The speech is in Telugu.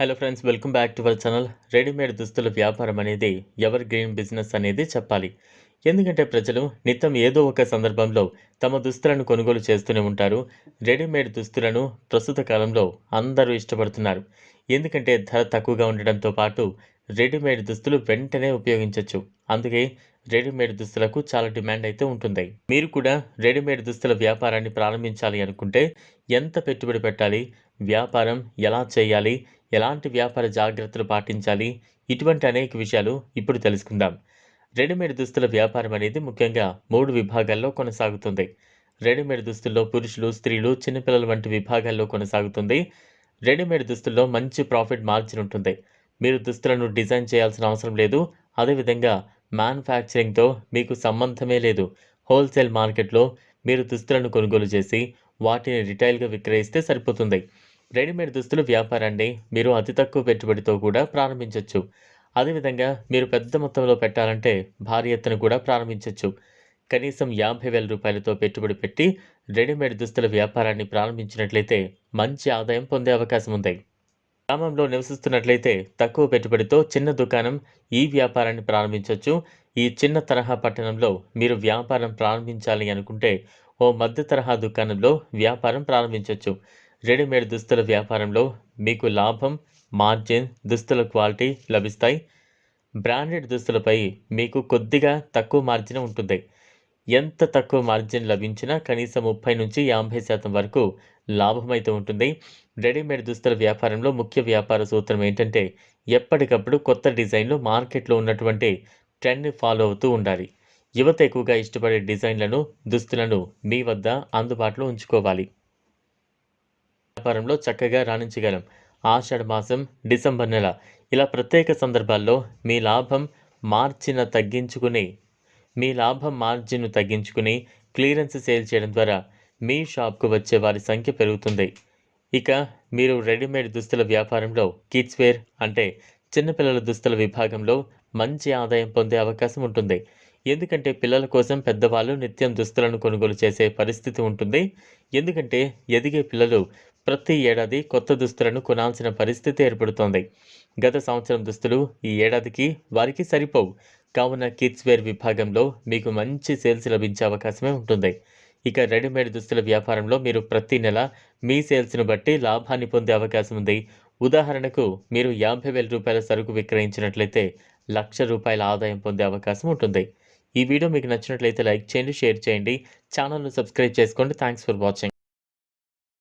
Hello friends welcome back to our channel readymade దుస్తుల వ్యాపారం అనేది ఎవర్ గ్రీన్ బిజినెస్ అనేది చెప్పాలి. ఎందుకంటే ప్రజలు నిత్యం ఏదో ఒక సందర్భంలో తమ దుస్తులను కొనుగోలు చేస్తూనే ఉంటారు. రెడీమేడ్ దుస్తులను ప్రస్తుత కాలంలో అందరూ ఇష్టపడుతున్నారు. ఎందుకంటే ధర తక్కువగా ఉండడంతో పాటు రెడీమేడ్ దుస్తులు వెంటనే ఉపయోగించవచ్చు అందుకే రెడీమేడ్ దుస్తులకు చాలా డిమాండ్ అయితే ఉంటుంది. మీరు కూడా రెడీమేడ్ దుస్తుల వ్యాపారాన్ని ప్రారంభించాలి అనుకుంటే ఎంత పెట్టుబడి పెట్టాలి? వ్యాపారం ఎలా చేయాలి? ఎలాంటి వ్యాపార జాగ్రత్తలు పాటించాలి? ఇటువంటి అనేక విషయాలు ఇప్పుడు తెలుసుకుందాం. రెడీమేడ్ దుస్తుల వ్యాపారం అనేది ముఖ్యంగా మూడు విభాగాల్లో కొనసాగుతుంది. రెడీమేడ్ దుస్తుల్లో పురుషులు స్త్రీలు చిన్నపిల్లల వంటి విభాగాల్లో కొనసాగుతుంది. రెడీమేడ్ దుస్తుల్లో మంచి ప్రాఫిట్ మార్జిన్ ఉంటుంది. మీరు దుస్తులను డిజైన్ చేయాల్సిన అవసరం లేదు. అదేవిధంగా మ్యానుఫ్యాక్చరింగ్తో మీకు సంబంధమే లేదు. హోల్సేల్ మార్కెట్లో మీరు దుస్తులను కొనుగోలు చేసి వాటిని రిటైల్గా విక్రయిస్తే సరిపోతుంది. రెడీమేడ్ దుస్తుల వ్యాపారాన్ని మీరు అతి తక్కువ పెట్టుబడితో కూడా ప్రారంభించవచ్చు అదేవిధంగా మీరు పెద్ద మొత్తంలో పెట్టాలంటే భారీ ఎత్తున కూడా ప్రారంభించవచ్చు కనీసం యాభై వేల రూపాయలతో పెట్టుబడి పెట్టి రెడీమేడ్ దుస్తుల వ్యాపారాన్ని ప్రారంభించినట్లయితే మంచి ఆదాయం పొందే అవకాశం ఉంది. గ్రామంలో నివసిస్తున్నట్లయితే తక్కువ పెట్టుబడితో చిన్న దుకాణం ఈ వ్యాపారాన్ని ప్రారంభించవచ్చు ఈ చిన్న తరహా పట్టణంలో మీరు వ్యాపారం ప్రారంభించాలి అనుకుంటే ఓ మధ్య తరహా దుకాణంలో వ్యాపారం ప్రారంభించవచ్చు రెడీమేడ్ దుస్తుల వ్యాపారంలో మీకు లాభం మార్జిన్ దుస్తుల క్వాలిటీ లభిస్తాయి. బ్రాండెడ్ దుస్తులపై మీకు కొద్దిగా తక్కువ మార్జిన్ ఉంటుంది. ఎంత తక్కువ మార్జిన్ లభించినా కనీసం ముప్పై నుంచి యాభై శాతం వరకు లాభం అయితే ఉంటుంది. రెడీమేడ్ దుస్తుల వ్యాపారంలో ముఖ్య వ్యాపార సూత్రం ఏంటంటే ఎప్పటికప్పుడు కొత్త డిజైన్లు మార్కెట్లో ఉన్నటువంటి ట్రెండ్ని ఫాలో అవుతూ ఉండాలి. యువత ఎక్కువగా ఇష్టపడే డిజైన్లను దుస్తులను మీ వద్ద అందుబాటులో ఉంచుకోవాలి. వ్యాపారంలో చక్కగా రాణించగలం. ఆషాఢ మాసం డిసెంబర్ నెల. ఇలా ప్రత్యేక సందర్భాల్లో మీ లాభం మార్జిన్ తగ్గించుకుని మీ లాభం మార్జిన్ తగ్గించుకుని క్లియరెన్స్ సేల్ చేయడం ద్వారా మీ షాప్కు వచ్చే వారి సంఖ్య పెరుగుతుంది. ఇక మీరు రెడీమేడ్ దుస్తుల వ్యాపారంలో కిడ్స్ వేర్ అంటే చిన్నపిల్లల దుస్తుల విభాగంలో మంచి ఆదాయం పొందే అవకాశం ఉంటుంది. ఎందుకంటే పిల్లల కోసం పెద్దవాళ్ళు నిత్యం దుస్తులను కొనుగోలు చేసే పరిస్థితి ఉంటుంది. ఎందుకంటే ఎదిగే పిల్లలు ప్రతి ఏడాది కొత్త దుస్తులను కొనాల్సిన పరిస్థితి ఏర్పడుతోంది. గత సంవత్సరం దుస్తులు ఈ ఏడాదికి వారికి సరిపోవు. కావున కిడ్స్ వేర్ విభాగంలో మీకు మంచి సేల్స్ లభించే అవకాశమే ఉంటుంది. ఇక రెడీమేడ్ దుస్తుల వ్యాపారంలో మీరు ప్రతి నెల మీ సేల్స్ను బట్టి లాభాన్ని పొందే అవకాశం ఉంది. ఉదాహరణకు మీరు యాభై వేల రూపాయల సరుకు విక్రయించినట్లయితే లక్ష రూపాయల ఆదాయం పొందే అవకాశం ఉంటుంది. ఈ వీడియో మీకు నచ్చినట్లయితే లైక్ చేయండి షేర్ చేయండి. ఛానల్ను సబ్స్క్రైబ్ చేసుకోండి. Thanks for watching.